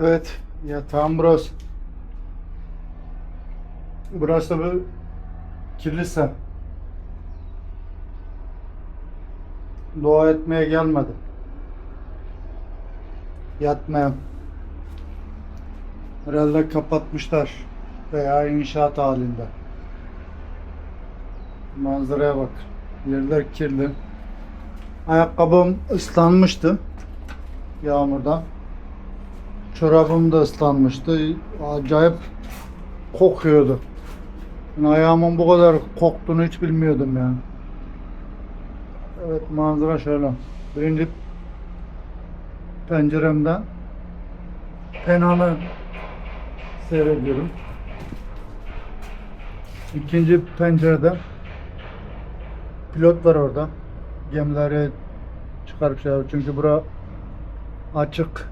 Evet, yatağım burası. Burası bir kilise. Dua etmeye gelmedim. Yatmaya. Herhalde kapatmışlar veya inşaat halinde. Manzaraya bak. Yerler kirli. Ayakkabım ıslanmıştı yağmurdan. Çorabım da ıslanmıştı. Acayip kokuyordu. Ben ayağımın bu kadar koktuğunu hiç bilmiyordum yani. Evet manzara şöyle. Birinci penceremden Penan'ı seyrediyorum. İkinci pencereden pilot var orada. Gemileri çıkarıp şey yapıyor. Çünkü bura açık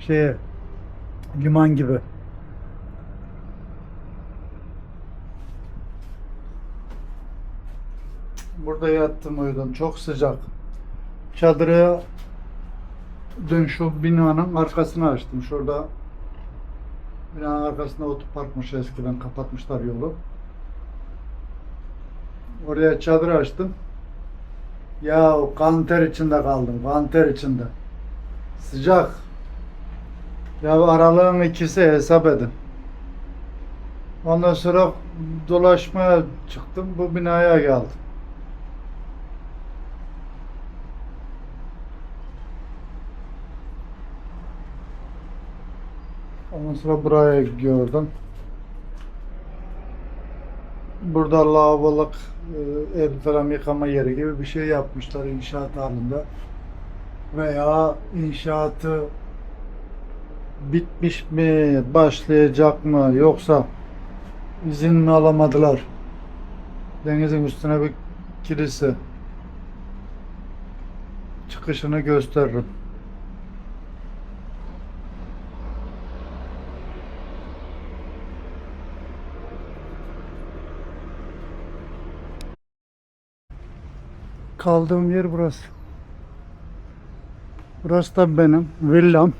şeye liman gibi. Burada yattım uyudum. Çok sıcak. Çadırı dün şu binanın arkasına açtım. Şurada binanın arkasında otoparkmış eskiden kapatmışlar yolu. Oraya çadır açtım. Ya kanter içinde kaldım. Kanter içinde. Sıcak. Ya aralığın ikisi hesap edin. Ondan sonra dolaşmaya çıktım. Bu binaya geldim. Ondan sonra buraya gördüm. Burada lavabolık, e, el falan yıkama yeri gibi bir şey yapmışlar inşaat halinde. Veya inşaatı bitmiş mi, başlayacak mı yoksa izin mi alamadılar? Denizin üstüne bir kilise çıkışını gösteririm. Kaldığım yer burası. Burası da benim villam.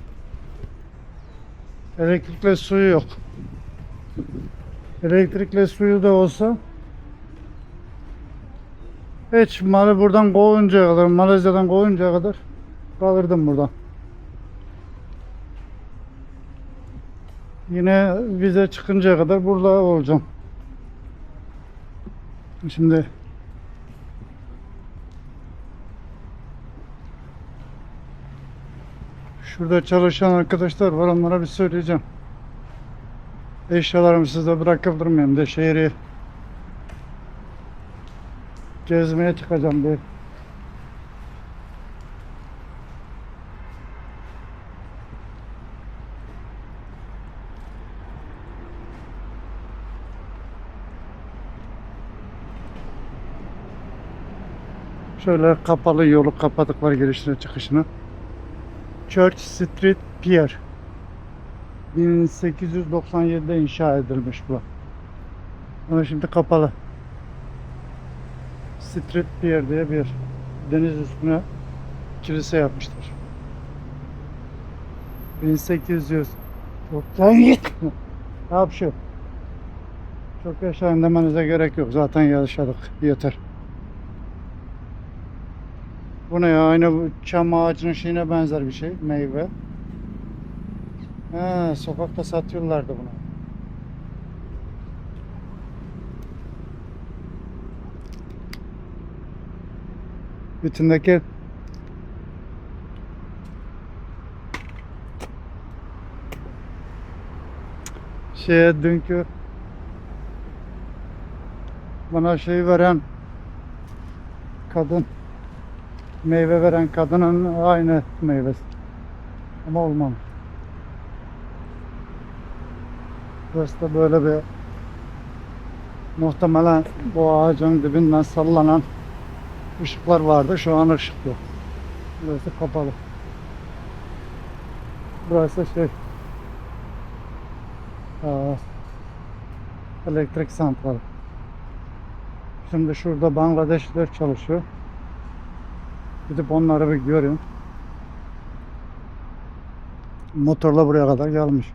Elektrikle suyu yok. Elektrikle suyu da olsa hiç malı buradan kovuncaya kadar, Malezya'dan kovuncaya kadar kalırdım burada. Yine vize çıkıncaya kadar burada olacağım. Şimdi Şurada çalışan arkadaşlar var onlara bir söyleyeceğim. Eşyalarımı size bırakıp durmayayım de şehri gezmeye çıkacağım bir. Şöyle kapalı yolu kapadıkları girişine çıkışını. Church Street Pier 1897'de inşa edilmiş bu. Ama şimdi kapalı. Street Pier diye bir deniz üstüne kilise yapmışlar. 1800 97 Ne yapıyor? Çok yaşayın demenize gerek yok. Zaten yaşadık. Yeter. Bu ne ya? Aynı çam ağacının şeyine benzer bir şey. Meyve. Ha, sokakta satıyorlardı bunu. Bütündeki şeye dünkü bana şey veren kadın meyve veren kadının aynı meyvesi. Ama olmamış. Burası da böyle bir muhtemelen bu ağacın dibinden sallanan ışıklar vardı. Şu an ışık yok. Burası kapalı. Burası şey elektrik santralı. Şimdi şurada Bangladeşliler çalışıyor. Gidip onları bir görün. Motorla buraya kadar gelmiş.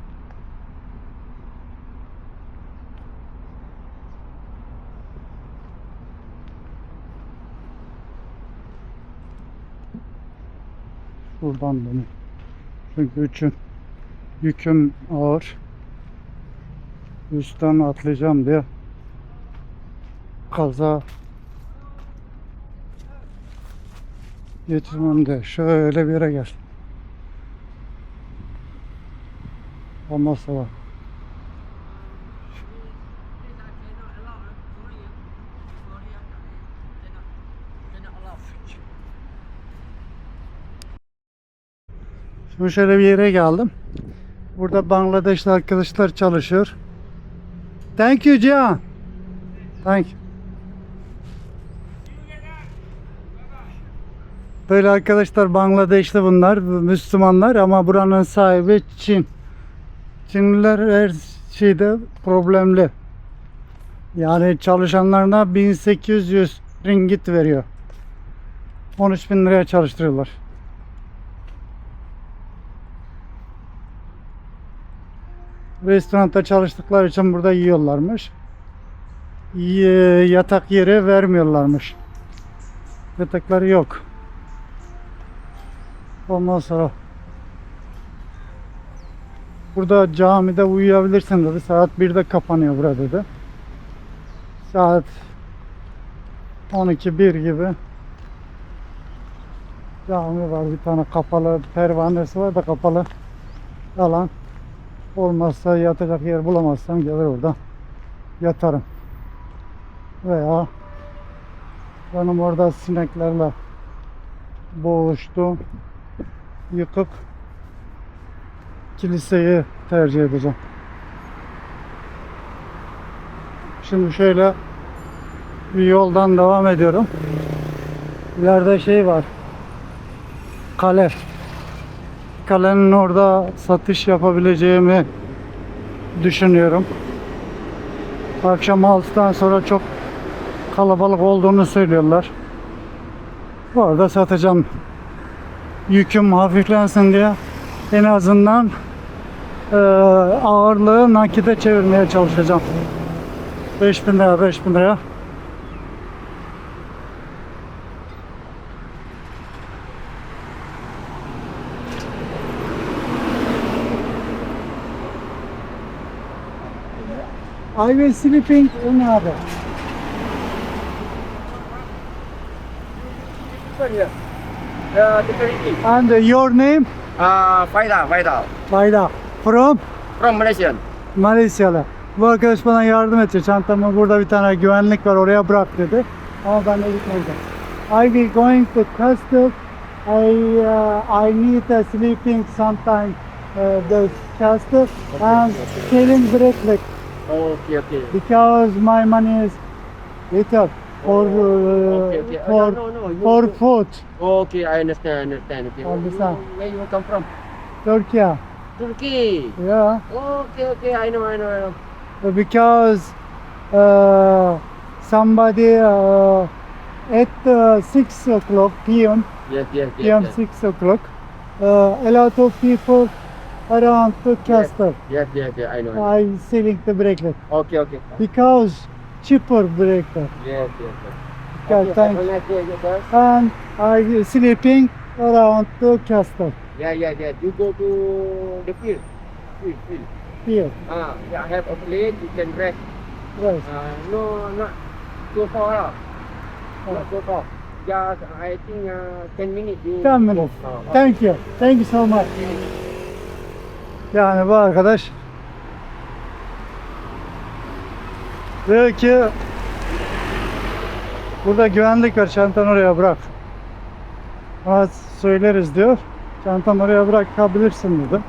Buradan dönüyor. Çünkü üçün yüküm ağır. Üstten atlayacağım diye kaza geçirmem de şöyle bir yere gel. Olmazsa var. Şimdi şöyle bir yere geldim. Burada Bangladeşli arkadaşlar çalışıyor. Thank you Cihan. Thank you. Böyle arkadaşlar Bangladeşli bunlar, Müslümanlar ama buranın sahibi Çin. Çinliler her şeyde problemli. Yani çalışanlarına 1800 ringgit veriyor. 13 bin liraya çalıştırıyorlar. Restoranda çalıştıkları için burada yiyorlarmış. Yatak yeri vermiyorlarmış. Yatakları yok. Ondan sonra burada camide uyuyabilirsin dedi. Saat 1'de kapanıyor burada dedi. Saat 12 1 gibi cami var bir tane kapalı pervanesi var da kapalı alan olmazsa yatacak yer bulamazsam gelir orada yatarım veya benim orada sineklerle boğuştum yıkıp kiliseyi tercih edeceğim. Şimdi şöyle bir yoldan devam ediyorum. İleride şey var. Kale. Kalenin orada satış yapabileceğimi düşünüyorum. Akşam 6'dan sonra çok kalabalık olduğunu söylüyorlar. Orada satacağım yüküm hafiflensin diye en azından eee, ağırlığı nakite çevirmeye çalışacağım. 5000 lira 5000 lira. I was sleeping in other. Uh. And your name? Uh, Faida, Faida. Bayda. From? From Malaysian. Malezyalı. Bu arkadaş bana yardım etti. Çantamı burada bir tane güvenlik var oraya bırak dedi. Ama ben de gitmeyeceğim. I will going to Castle. I uh, I need a sleeping sometime uh, the Castle and selling bracelet Okay, okay. because my money is little for uh, Okay, okay. Uh, for no, no, you- for food. Okay, I understand, understand. Okay. Understand. You- Where you come from? Turkey. Turkey. Yeah. Okay, okay. I know, I know, I know. because uh, somebody uh, at uh, 6 o'clock p.m. Yes, yes, yes. p.m. yes. 6 o'clock uh, a lot of people around the castle Yes, yes, yes. I know. I know. I selling the bracelet Okay, okay. because cheaper bracelet Yes, yes, yes. Okay, thanks. and I sleeping around the castle Yeah, yeah, yeah. You go to the field. Field, field. here Ah, yeah, I have a place you can rest. right Uh, no, not too far. lah. Not too far. Just, I think, uh, 10 minutes. You 10 minutes Oh, thank you thank you so much Yani bu arkadaş diyor ki burada güvenlik var çantanı oraya bırak. Ona söyleriz diyor. Çantamı oraya bırakabilirsin dedim.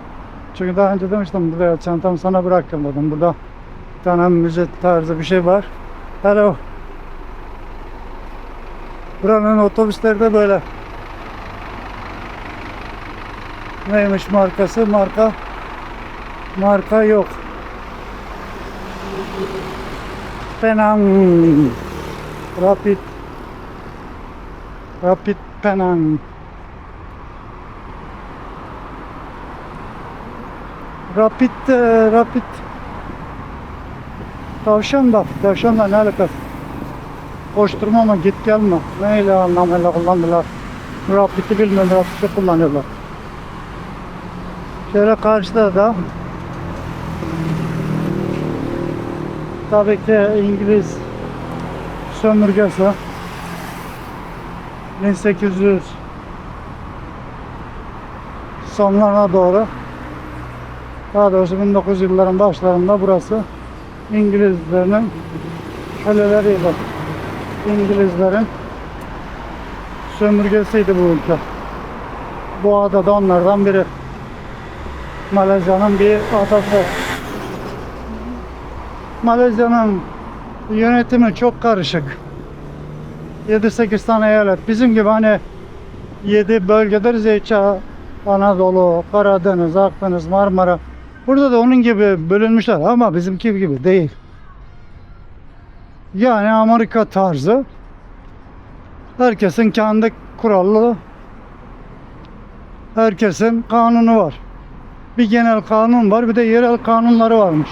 Çünkü daha önce demiştim buraya çantamı sana bıraktım dedim. Burada bir tane müze tarzı bir şey var. Hello. Buranın otobüsleri de böyle. Neymiş markası? Marka marka yok. Penang Rapid Rapid Penang Rapid, e, rapid. Tavşan da, tavşanla ne alakası? Koşturma mı, git gel mi? Neyle anlamıyla kullandılar? Rapid'i bilmiyorum, Rapid'i kullanıyorlar. Şöyle karşıda da tabii ki İngiliz sömürgesi 1800 sonlarına doğru daha doğrusu 1900 yılların başlarında burası İngilizlerin köleleriydi. İngilizlerin sömürgesiydi bu ülke. Bu ada da onlardan biri. Malezya'nın bir adası. Malezya'nın yönetimi çok karışık. 7-8 tane eyalet. Bizim gibi hani 7 bölgedir Zeyça, Anadolu, Karadeniz, Akdeniz, Marmara. Burada da onun gibi bölünmüşler ama bizimki gibi değil. Yani Amerika tarzı. Herkesin kendi kurallı, herkesin kanunu var. Bir genel kanun var, bir de yerel kanunları varmış.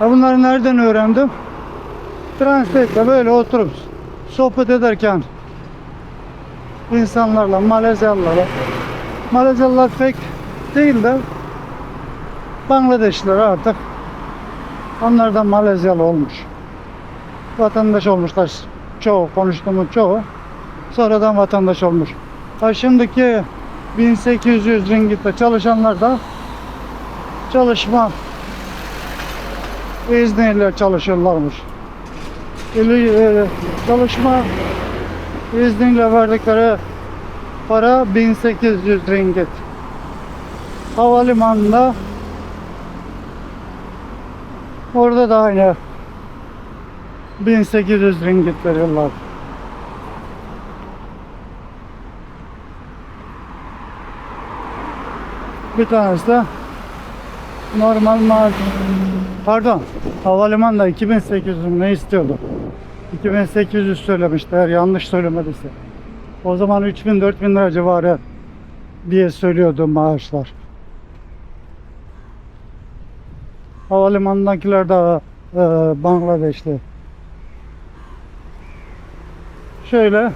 Ha bunları nereden öğrendim? Translate'le böyle oturup sohbet ederken insanlarla, Malezyalılarla Malezyalılar pek değil de Bangladeşliler artık onlardan Malezyalı olmuş. Vatandaş olmuşlar çoğu, konuştuğumuz çoğu. Sonradan vatandaş olmuş. Ha şimdiki 1800 ringitte çalışanlar da çalışma izniyle çalışırlarmış. İli- e, Çalışma izniyle verdikleri para 1800 ringgit. Havalimanında orada da aynı 1800 ringgit veriyorlar. Bir tanesi de normal maaş. Pardon. Havalimanında 2800 mü ne istiyordu? 2800 söylemişti eğer yanlış söylemediyse. O zaman 3000-4000 lira civarı diye söylüyordu maaşlar. Havalimanındakiler de e, Bangladeşli. Şöyle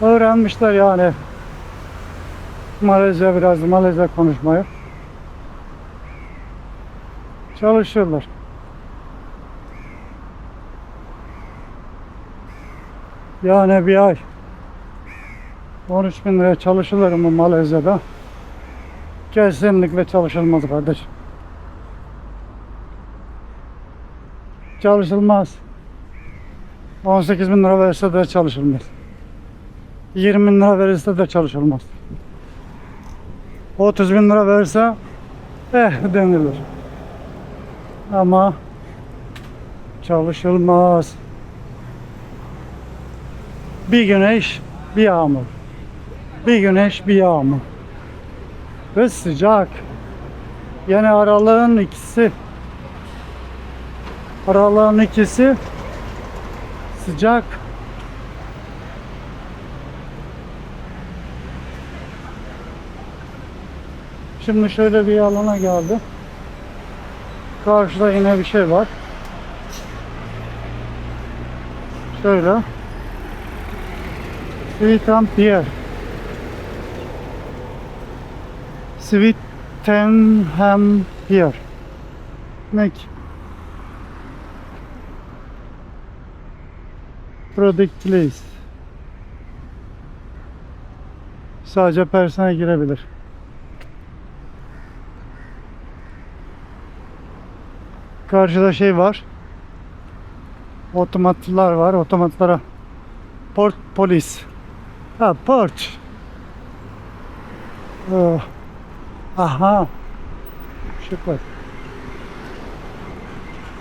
öğrenmişler yani Malezya biraz Malezya konuşmayı. Çalışıyorlar. Yani bir ay 13 bin liraya çalışılır mı Malezya'da? Kesinlikle çalışılmaz kardeşim. Çalışılmaz. 18 bin lira verirse de çalışılmaz. 20 bin lira verirse de çalışılmaz. 30 bin lira verirse eh denilir. Ama çalışılmaz. Bir güneş, bir yağmur. Bir güneş, bir yağmur. Ve sıcak. Yani aralığın ikisi aralığın ikisi sıcak. Şimdi şöyle bir alana geldi. Karşıda yine bir şey var. Şöyle. Sweetenham Pier. Sweetenham Pier. Ne ki? Product Place. Sadece personel girebilir. Karşıda şey var. Otomatlar var. Otomatlara port polis. Ha port. Oh. Aha. Işık var.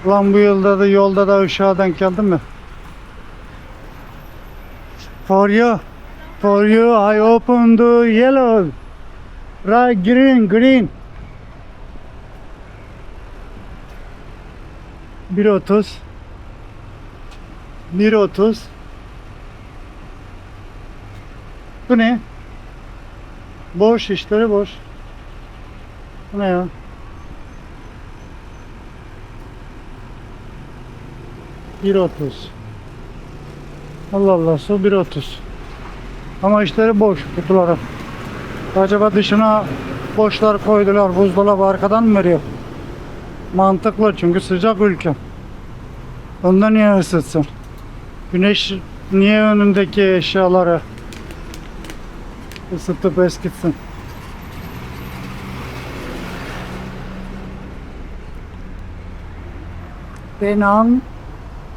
Ulan bu yılda da yolda da ışığa denk geldin mi? For you. For you I open the yellow. Right green green. 1.30 1.30 Bu ne? Boş işleri boş. Bu ne ya? Bir otuz. Allah Allah su bir otuz. Ama işleri boş kutuları. Acaba dışına boşlar koydular buzdolabı arkadan mı veriyor? Mantıklı çünkü sıcak ülke. Ondan niye ısıtsın? Güneş niye önündeki eşyaları ısıtıp eskitsin? Penang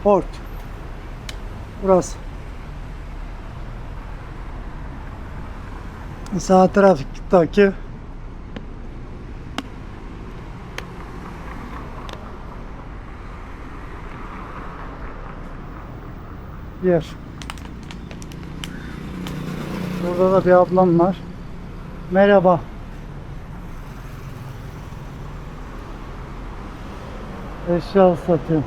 Port. Burası. Sağ taraftaki yer. Burada da bir ablam var. Merhaba. Eşya satıyor.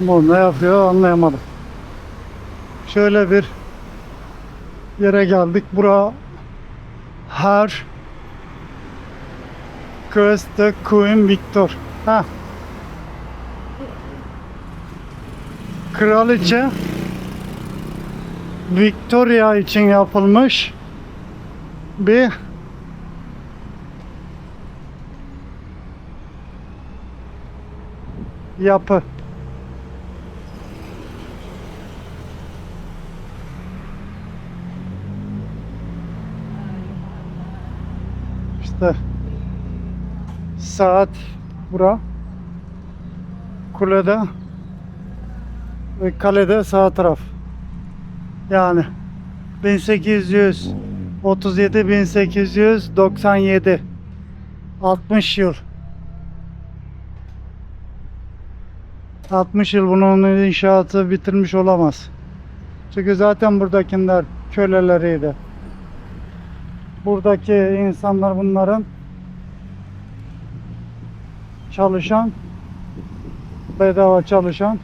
Bu ne yapıyor anlayamadım. Şöyle bir yere geldik. Bura her Köste Queen Victor. Ha. Kraliçe Victoria için yapılmış bir yapı. İşte saat bura kulede ve kalede sağ taraf. Yani 1837 1897 60 yıl 60 yıl bunun inşaatı bitirmiş olamaz. Çünkü zaten buradakiler köleleriydi. Buradaki insanlar bunların çalışan bedava çalışan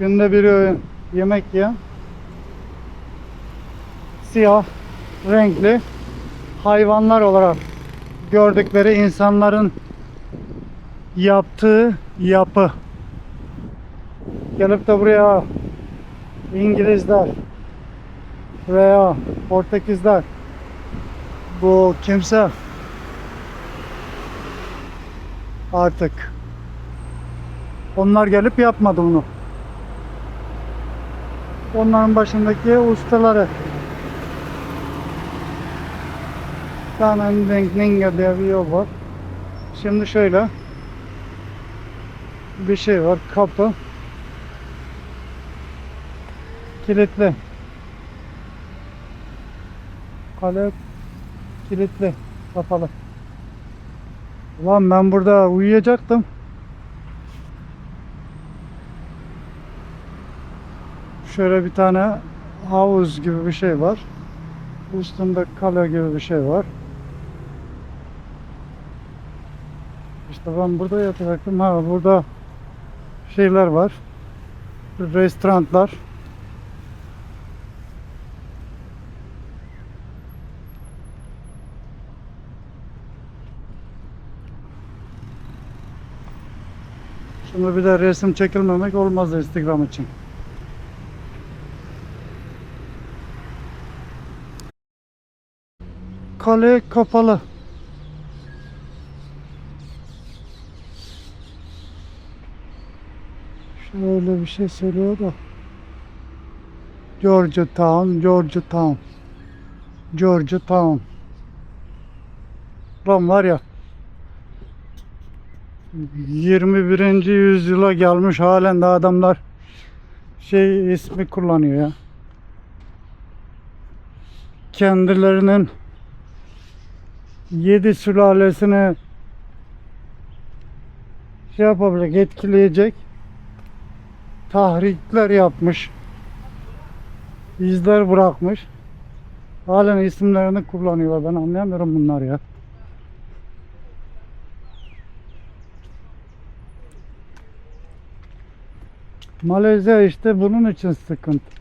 günde bir öğün yemek yiyen siyah renkli hayvanlar olarak gördükleri insanların yaptığı yapı. Gelip de buraya İngilizler veya Portekizler bu kimse artık onlar gelip yapmadı bunu. Onların başındaki ustaları. Tanen Denkninger diye bir var. Şimdi şöyle bir şey var. Kapı kilitli. Kale kilitli. Kapalı. Ulan ben burada uyuyacaktım. Şöyle bir tane havuz gibi bir şey var. Üstünde kale gibi bir şey var. İşte ben burada yatacaktım. Ha burada şeyler var. Restoranlar. Şimdi bir de resim çekilmemek olmaz Instagram için. Kale kapalı. Şöyle bir şey söylüyor da. Georgetown, Georgetown. Georgetown. Lan var ya 21. yüzyıla gelmiş halen de adamlar şey ismi kullanıyor ya. Kendilerinin yedi sülalesini şey yapabilecek, etkileyecek tahrikler yapmış. izler bırakmış. Halen isimlerini kullanıyorlar. Ben anlayamıyorum bunlar ya. Malezya işte bunun için sıkıntı.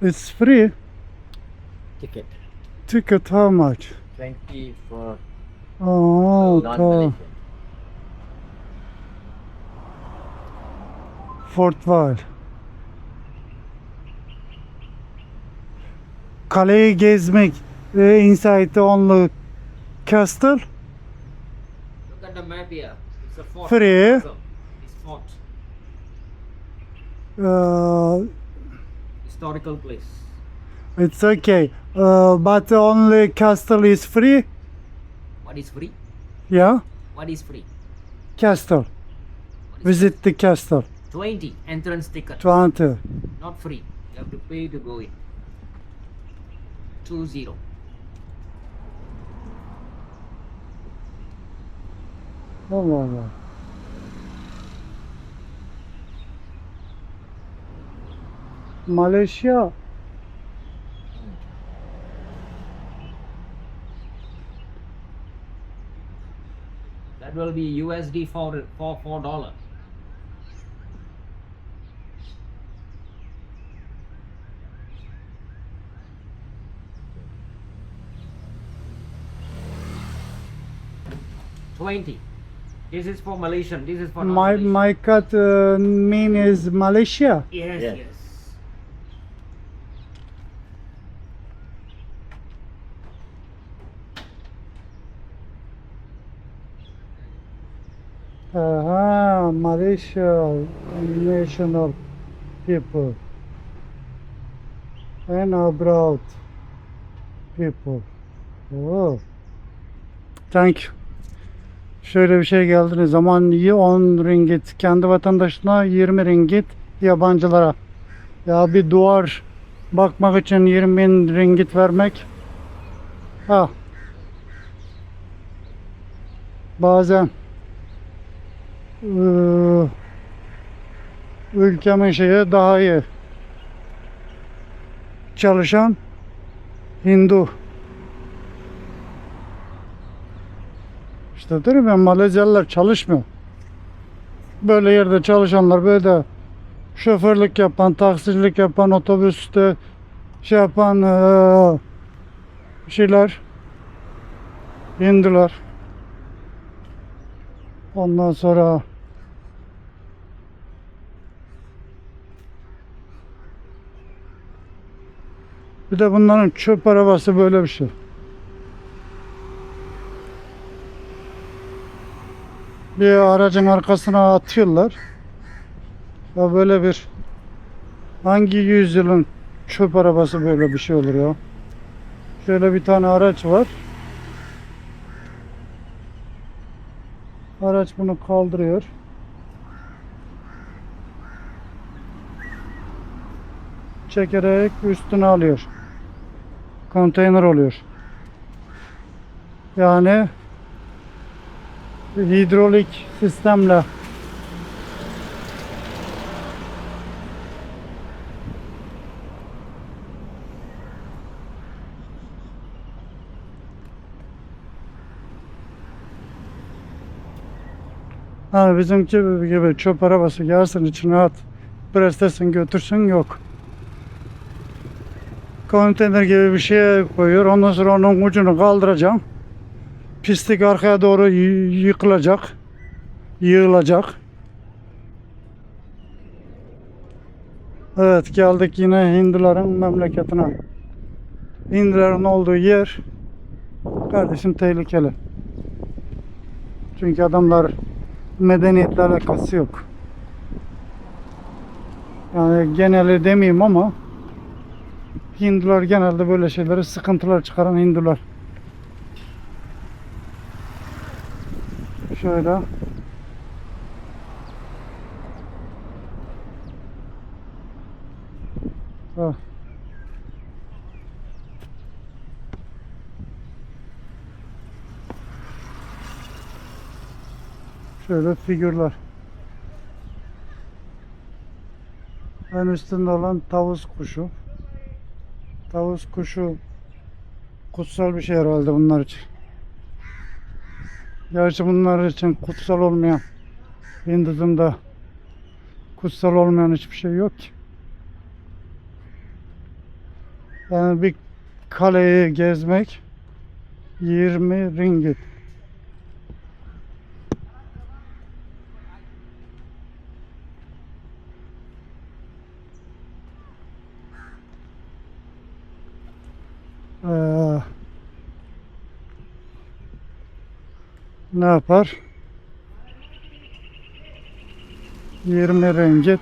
It's free. Ticket. Ticket how much? 20 for Oh, non-Malaysian. Fort White. Kaleyi gezmek e, inside only castle Look at the map here. It's a fort. Free. It's fort. uh, Historical place. it's okay uh, but only castle is free What is free? yeah What is free? castle visit the castle 20 entrance ticket. 20 Not free. You have to pay to go in. Two zero. Allah Allah. Malezya That will be USD for for four dollar. Twenty. This is for Malaysian. This is for my non-Malaysian. my cut uh, mean is Malaysia Yes, Yeah. yes. Malaysia national people and abroad people. Oh. Thank you. Şöyle bir şey geldiğiniz zaman iyi 10 ringgit kendi vatandaşına 20 ringgit yabancılara. Ya bir duvar bakmak için 20 bin ringgit vermek. Ha. Bazen ülkemin şeyi daha iyi çalışan Hindu İşte dedim ben Malezyalılar çalışmıyor. Böyle yerde çalışanlar böyle de şoförlük yapan, taksicilik yapan, otobüste şey yapan eee, şeyler Hindular. Ondan sonra bir de bunların çöp arabası böyle bir şey. Bir aracın arkasına atıyorlar. Ya böyle bir hangi yüzyılın çöp arabası böyle bir şey olur ya. Şöyle bir tane araç var. Araç bunu kaldırıyor. Çekerek üstüne alıyor. Konteyner oluyor. Yani hidrolik sistemle Hani bizimki gibi çöp arabası gelsin içine at. Prestesin götürsün yok. Konteyner gibi bir şey koyuyor. Ondan sonra onun ucunu kaldıracağım. Pislik arkaya doğru yıkılacak. Yığılacak. Evet geldik yine Hinduların memleketine. Hinduların olduğu yer kardeşim tehlikeli. Çünkü adamlar medeniyetle alakası yok. Yani geneli demeyeyim ama Hindular genelde böyle şeyleri sıkıntılar çıkaran Hindular. Şöyle. Ah. Şöyle figürler. En üstünde olan tavus kuşu. Tavus kuşu kutsal bir şey herhalde bunlar için. Gerçi bunlar için kutsal olmayan Hinduizm'da kutsal olmayan hiçbir şey yok ki. Yani bir kaleyi gezmek 20 ringgit. Ee, ne yapar? 20 ringgit.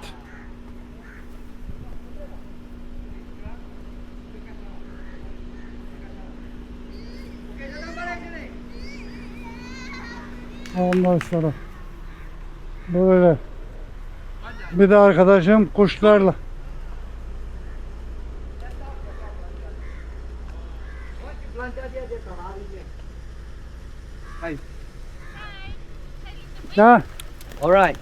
Ondan sonra böyle bir de arkadaşım kuşlarla gel All right.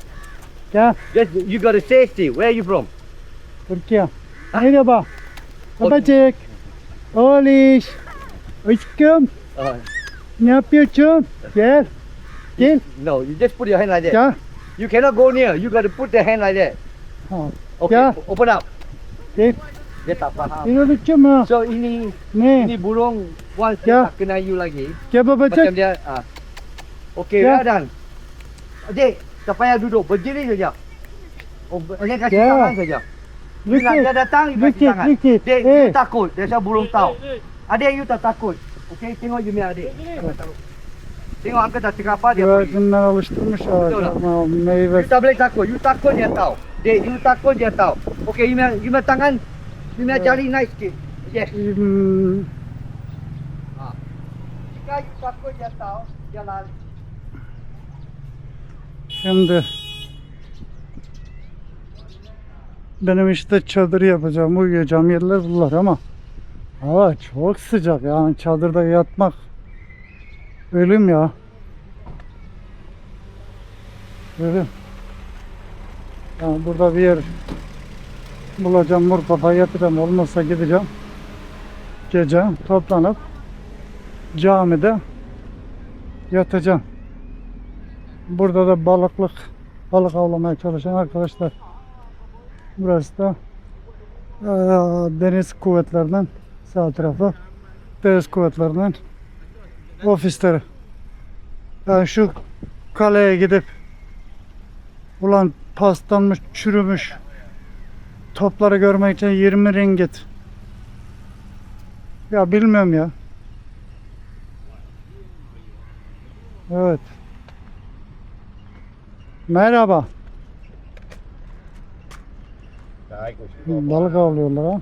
gel Just you got a safety. Where are you from? Türkiye. Merhaba. Babacık. Oliş. Aşkım. Uh, Ne yapıyorsun? Gel. Gel. no, you just put your hand like that. Gel. You cannot go near. You got to put the hand like that. Ha, Okay. Yeah. Open up. Gel. Dia tak faham. Mı? So ini Ne? ini burung once dia Yeah. tak you lagi. Gel Macam babacık. dia ah. Okay, Yeah. done. Adik, tak payah duduk. Berdiri saja. Oh, ini kasih Yeah. tangan saja. Bila dia datang, you kasih tangan. Dek, Eh. you takut. Dia saya burung tahu. Adik, you tak takut. Okay, tengok you punya adik. Tengok uncle tak cakap apa, dia pergi. Alıştırmış. Meyve. You tak boleh takut. You takut dia tahu. Dek, you takut dia tahu. Okay, you punya, tangan, you punya Yeah. jari naik sikit. Yes. Hmm, Jika you takut dia tahu, dia lari. Şimdi benim işte çadır yapacağım, uyuyacağım yerler bunlar ama hava çok sıcak yani çadırda yatmak ölüm ya. Ölüm. Yani burada bir yer bulacağım, kafayı yatacağım. Olmazsa gideceğim. Gece toplanıp camide yatacağım. Burada da balıklık, balık avlamaya çalışan arkadaşlar. Burası da eee, deniz kuvvetlerinden sağ tarafı deniz kuvvetlerinden ofisleri. Yani şu kaleye gidip ulan paslanmış, çürümüş topları görmek için 20 ringgit. Ya bilmiyorum ya. Evet. Merhaba. Balık avlıyorlar ha.